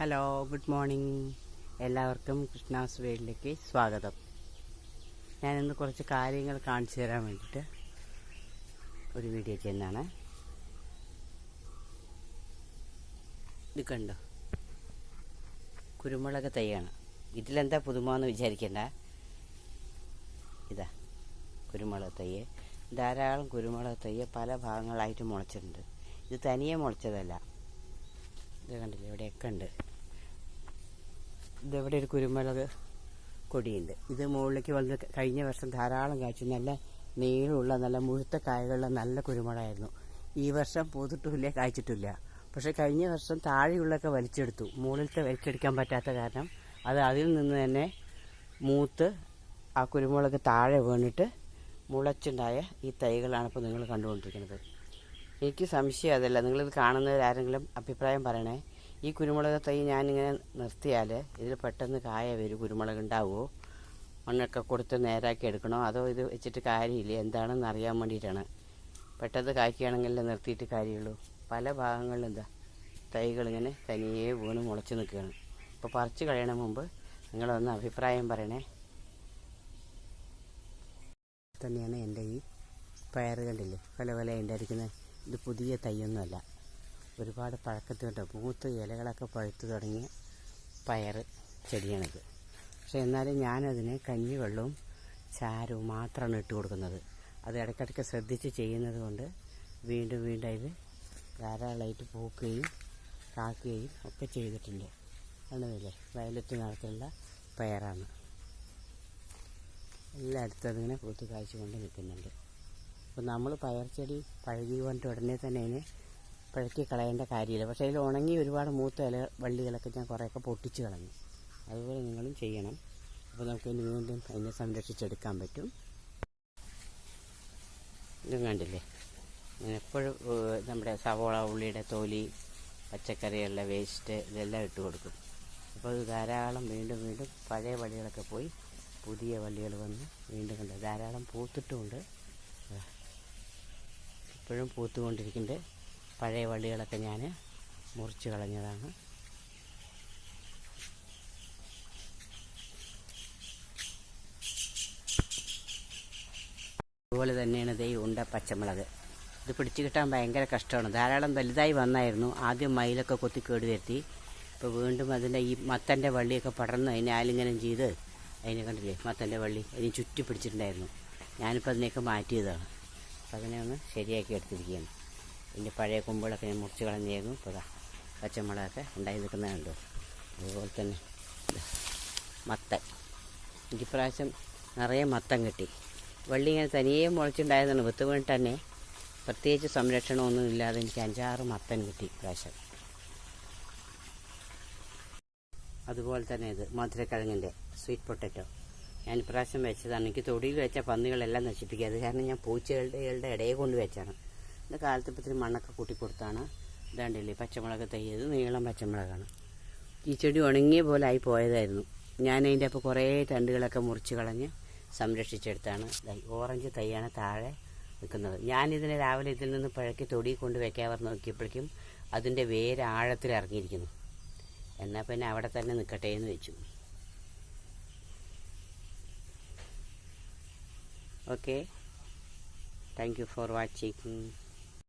Hello good morning എല്ലാവർക്കും കൃഷ്ണാസ് വേഡിലേക്ക് സ്വാഗതം. ഞാനിന്ന് കുറച്ച് കാര്യങ്ങൾ കാണിച്ചു തരാൻ വേണ്ടിയിട്ട് ഒരു വീഡിയോ ചെയ്യുന്നതാണ് ഇത് കണ്ടോ? കുരുമുളക് തൈയാണ്. ഇതിലെന്താ പുതുമ എന്ന് വിചാരിക്കണ്ട. ഇതാ കുരുമുളക് തൈ. ധാരാളം കുരുമുളക് തൈ പല ഭാഗങ്ങളായിട്ട് മുളച്ചിട്ടുണ്ട്. ഇത് തനിയെ മുളച്ചതല്ല. ഇത് കണ്ടില്ല? ഇവിടെയൊക്കെ ഉണ്ട്. ഇതെവിടെ ഒരു കുരുമുളക് കൊടിയുണ്ട്. ഇത് മുകളിലേക്ക് വന്ന് കഴിഞ്ഞ വർഷം ധാരാളം കാഴ്ച നല്ല നീളമുള്ള നല്ല മുഴുത്ത കായകളുള്ള നല്ല കുരുമുളകായിരുന്നു. ഈ വർഷം പൂതിട്ടുമില്ല കായ്ച്ചിട്ടില്ല. പക്ഷേ കഴിഞ്ഞ വർഷം താഴെയുള്ളൊക്കെ വലിച്ചെടുത്തു. മുകളിലത്തെ വലിച്ചെടുക്കാൻ പറ്റാത്ത കാരണം അത് അതിൽ നിന്ന് തന്നെ മൂത്ത് ആ കുരുമുളക് താഴെ വീണിട്ട് മുളച്ചുണ്ടായ ഈ തൈകളാണ് ഇപ്പോൾ നിങ്ങൾ കണ്ടുകൊണ്ടിരിക്കുന്നത്. എനിക്ക് സംശയം അതല്ല. നിങ്ങളിത് കാണുന്നവരാരെങ്കിലും അഭിപ്രായം പറയണേ. ഈ കുരുമുളക് തൈ ഞാനിങ്ങനെ നിർത്തിയാൽ ഇതിൽ പെട്ടെന്ന് കായ വരും കുരുമുളക് ഉണ്ടാവുമോ മണ്ണൊക്കെ കൊടുത്ത് നേരാക്കി എടുക്കണോ? അതോ ഇത് വെച്ചിട്ട് കാര്യമില്ല? എന്താണെന്ന് അറിയാൻ വേണ്ടിയിട്ടാണ്. പെട്ടെന്ന് കായ്ക്കുകയാണെങ്കിൽ നിർത്തിയിട്ട് കാര്യമുള്ളൂ. പല ഭാഗങ്ങളിലും എന്താ തൈകളിങ്ങനെ തനിയെ വീണ് മുളച്ച് നിൽക്കുകയാണ്. അപ്പോൾ പറിച്ച് കഴിയണ മുമ്പ് നിങ്ങളൊന്ന് അഭിപ്രായം പറയണേ. തന്നെയാണ് എന്റെ ഈ പയറ് കണ്ടില്ലേ പല പല ഉണ്ടായിരിക്കുന്നത് ഇത് പുതിയ തൈയൊന്നുമല്ല. ഒരുപാട് പഴക്കത്തിലുണ്ട്. മൂത്ത് ഇലകളൊക്കെ പഴുത്തു തുടങ്ങിയ പയർ ചെടിയാണിത്. പക്ഷെ എന്നാലും ഞാനതിന് കഞ്ഞിവെള്ളവും ചാരവും മാത്രമാണ് ഇട്ട് കൊടുക്കുന്നത്. അത് ഇടയ്ക്കിടയ്ക്ക് ശ്രദ്ധിച്ച് ചെയ്യുന്നത് കൊണ്ട് വീണ്ടും വീണ്ടും അതിൽ ധാരാളമായിട്ട് പൂക്കുകയും കാക്കുകയും ഒക്കെ ചെയ്തിട്ടുണ്ട്. കണ്ടതില്ലേ വയലറ്റ് നിറത്തിലുള്ള പയറാണ്. എല്ലായിടത്തും അതിങ്ങനെ പൂത്ത് കാഴ്ച കൊണ്ട് നിൽക്കുന്നുണ്ട്. അപ്പോൾ നമ്മൾ പയർച്ചെടി പഴകി കൊണ്ട് ഉടനെ തന്നെ അതിന് പഴക്കി കളയേണ്ട കാര്യമില്ല. പക്ഷേ അതിൽ ഉണങ്ങി ഒരുപാട് മൂത്ത ഇല വള്ളികളൊക്കെ ഞാൻ കുറേയൊക്കെ പൊട്ടിച്ച് കളഞ്ഞു. അതുപോലെ നിങ്ങളും ചെയ്യണം. അപ്പോൾ നമുക്ക് ഇനി വീണ്ടും അതിനെ സംരക്ഷിച്ചെടുക്കാൻ പറ്റും. ഇതും കണ്ടില്ലേ? ഞാൻ എപ്പോഴും നമ്മുടെ സവോള ഉള്ളിയുടെ തോലി പച്ചക്കറികളുടെ വേസ്റ്റ് ഇതെല്ലാം ഇട്ട് കൊടുക്കും. അപ്പോൾ ധാരാളം വീണ്ടും വീണ്ടും പഴയ വള്ളികളൊക്കെ പോയി പുതിയ വള്ളികൾ വന്ന് വീണ്ടും കണ്ട് ധാരാളം പൂത്തിട്ടുമുണ്ട്. ഇപ്പോഴും പൂത്തുകൊണ്ടിരിക്കുന്നുണ്ട്. പഴയ വള്ളികളൊക്കെ ഞാൻ മുറിച്ച് കളഞ്ഞതാണ്. അതുപോലെ തന്നെയാണ് ദൈ ഉണ്ട പച്ചമുളക്. ഇത് പിടിച്ചു കിട്ടാൻ ഭയങ്കര കഷ്ടമാണ്. ധാരാളം വലുതായി വന്നായിരുന്നു. ആദ്യം മയിലൊക്കെ കൊത്തി കേട് വരുത്തി. ഇപ്പോൾ വീണ്ടും അതിന്റെ ഈ മത്തന്റെ വള്ളിയൊക്കെ പടർന്ന് അതിനെ ആലിംഗനം ചെയ്ത് അതിനെ കണ്ടില്ലേ? മത്തന്റെ വള്ളി. അതിന് ചുറ്റി പിടിച്ചിട്ടുണ്ടായിരുന്നു. ഞാനിപ്പോൾ അതിനെയൊക്കെ മാറ്റിയതാണ്. അപ്പോൾ അതിനെ ഒന്ന് ശരിയാക്കി എടുത്തിരിക്കുകയാണ്. ഇതിന്റെ പഴയ കൊമ്പുകളൊക്കെ ഞാൻ മുറിച്ച് കളഞ്ഞായിരുന്നു ഇപ്പോൾ ഇതാ പച്ചമുളകൊക്കെ ഉണ്ടായി നിൽക്കുന്നത് കണ്ടു? അതുപോലെ തന്നെ മത്തൻ. എനിക്ക് പ്രാവശ്യം നിറയെ മത്തൻ കിട്ടി. വള്ളി ഇങ്ങനെ തനിയെ മുളച്ചുണ്ടായതാണ്. വിത്ത് വീണിട്ട് തന്നെ പ്രത്യേകിച്ച് സംരക്ഷണമൊന്നും ഇല്ലാതെ എനിക്ക് അഞ്ചാറ് മത്തൻ കിട്ടി പ്രാവശ്യം അതുപോലെ തന്നെ ഇത് മധുരക്കിഴങ്ങിന്റെ സ്വീറ്റ് പൊട്ടറ്റോ. ഞാൻ ഇപ്രാവശ്യം വെച്ചതാണ്. എനിക്ക് തൊടിയിൽ വെച്ച പന്നികളെല്ലാം നശിപ്പിക്കുക. അത് കാരണം ഞാൻ പൂച്ചകളുടെ ഇടയെ കൊണ്ട് വെച്ചാണ് ഇത് കാലത്ത് ഇപ്പത്തിന് മണ്ണൊക്കെ കൂട്ടി കൊടുത്താണ്. ഇതാണ്ടില്ലേ പച്ചമുളക് തയ്യത് നീളം പച്ചമുളകാണ്. ഈ ചെടി ഉണങ്ങിയ പോലെ ആയി പോയതായിരുന്നു. ഞാൻ അതിന്റെ അപ്പോൾ കുറേ തണ്ടുകളൊക്കെ മുറിച്ച് കളഞ്ഞ് സംരക്ഷിച്ചെടുത്താണ്. ഓറഞ്ച് തൈയാണ് താഴെ നിൽക്കുന്നത്. ഞാനിതിനെ രാവിലെ ഇതിൽ നിന്ന് പഴക്കി തൊടി കൊണ്ട് വെക്കാവർ നോക്കിയപ്പോഴേക്കും അതിന്റെ വേര് ആഴത്തിൽ ഇറങ്ങിയിരിക്കുന്നു. എന്നാൽ പിന്നെ അവിടെ തന്നെ നിൽക്കട്ടെ എന്ന് വെച്ചു. Okay thank you for watching